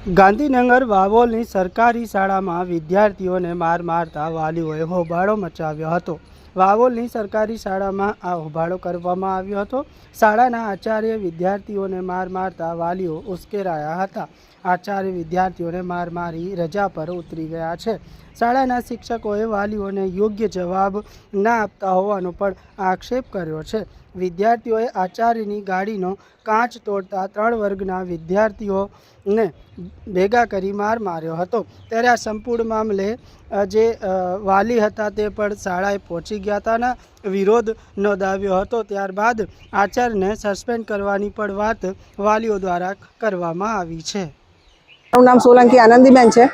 ગાંધીનગર વાવોલની સરકારી શાળામાં વિદ્યાર્થીઓને માર મારતા વાલીઓએ હોબાળો મચાવ્યો હતો. વાવોલની સરકારી શાળામાં આ હોબાળો કરવામાં આવ્યો હતો. શાળાના આચાર્ય વિદ્યાર્થીઓને માર મારતા વાલીઓ ઉશ્કેરાયા હતા. આચાર્ય વિદ્યાર્થીઓને માર મારી રજા પર ઉતરી ગયા છે. શાળાના શિક્ષકોએ વાલીઓને યોગ્ય જવાબ ના આપતા હોવાનો પણ આક્ષેપ કર્યો છે. વિદ્યાર્થીઓએ આચાર્યની ગાડીનો કાચ તોડતા ત્રણ વર્ગના વિદ્યાર્થીઓને ભેગા કરી માર માર્યો હતો. ત્યારે આ સંપૂર્ણ મામલે જે વાલી હતા તે પણ શાળાએ પહોંચી ગયા વિરોધ નોંધાવ્યો હતો. ત્યારબાદ આચાર્યને સસ્પેન્ડ કરવાની પણ વાત વાલીઓ દ્વારા કરવામાં આવી છે. મારું નામ સોલંકી આનંદીબેન છે.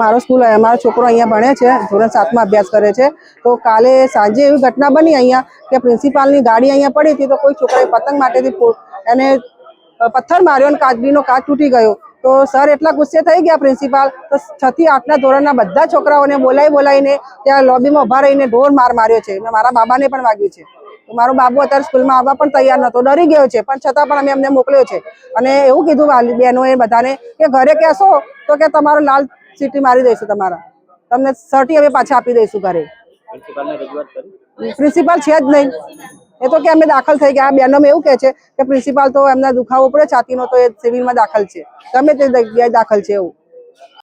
મારો સ્કૂલ, મારો છોકરો અહીંયા ભણે છે, ધોરણ સાતમાં અભ્યાસ કરે છે. તો કાલે સાંજે એવી ઘટના બની અહીંયા કે પ્રિન્સિપાલની ગાડી અહીંયા પડી હતી તો કોઈ છોકરાએ પતંગ માટેથી એને પથ્થર માર્યો અને કાચબીનો કાચ તૂટી ગયો. તો સર એટલા ગુસ્સે થઈ ગયા પ્રિન્સિપાલ. તો છ થી આઠના ધોરણના બધા છોકરાઓને બોલાવી બોલાવીને ત્યાં લોબીમાં ઊભા રહીને ઢોર માર માર્યો છે. અને મારા બાબાને પણ વાગ્યું છે. તો મારો બાબુ અત્યારે સ્કૂલમાં આવવા પણ તૈયાર નહોતો. ડરી ગયો છે પણ છતાં પણ અમે એમને મોકલ્યો છે. અને એવું કીધું વાલી બહેનોએ બધાને કે ઘરે કહેશો તો કે તમારો લાલ સીટી મારી દઈશું તમારા. તમને સર્ટી અમે પાછા આપી દઈશું ઘરે. પ્રિન્સિપાલ છે જ નહીં. એ તો કે અમે દાખલ થઈ ગયા. આ બહેનોમાં એવું કહે છે કે પ્રિન્સિપાલ તો એમના દુખાવો પડે, છાતીનો તો એ સિવિલમાં દાખલ છે. ગમે તે જગ્યાએ દાખલ છે એવું.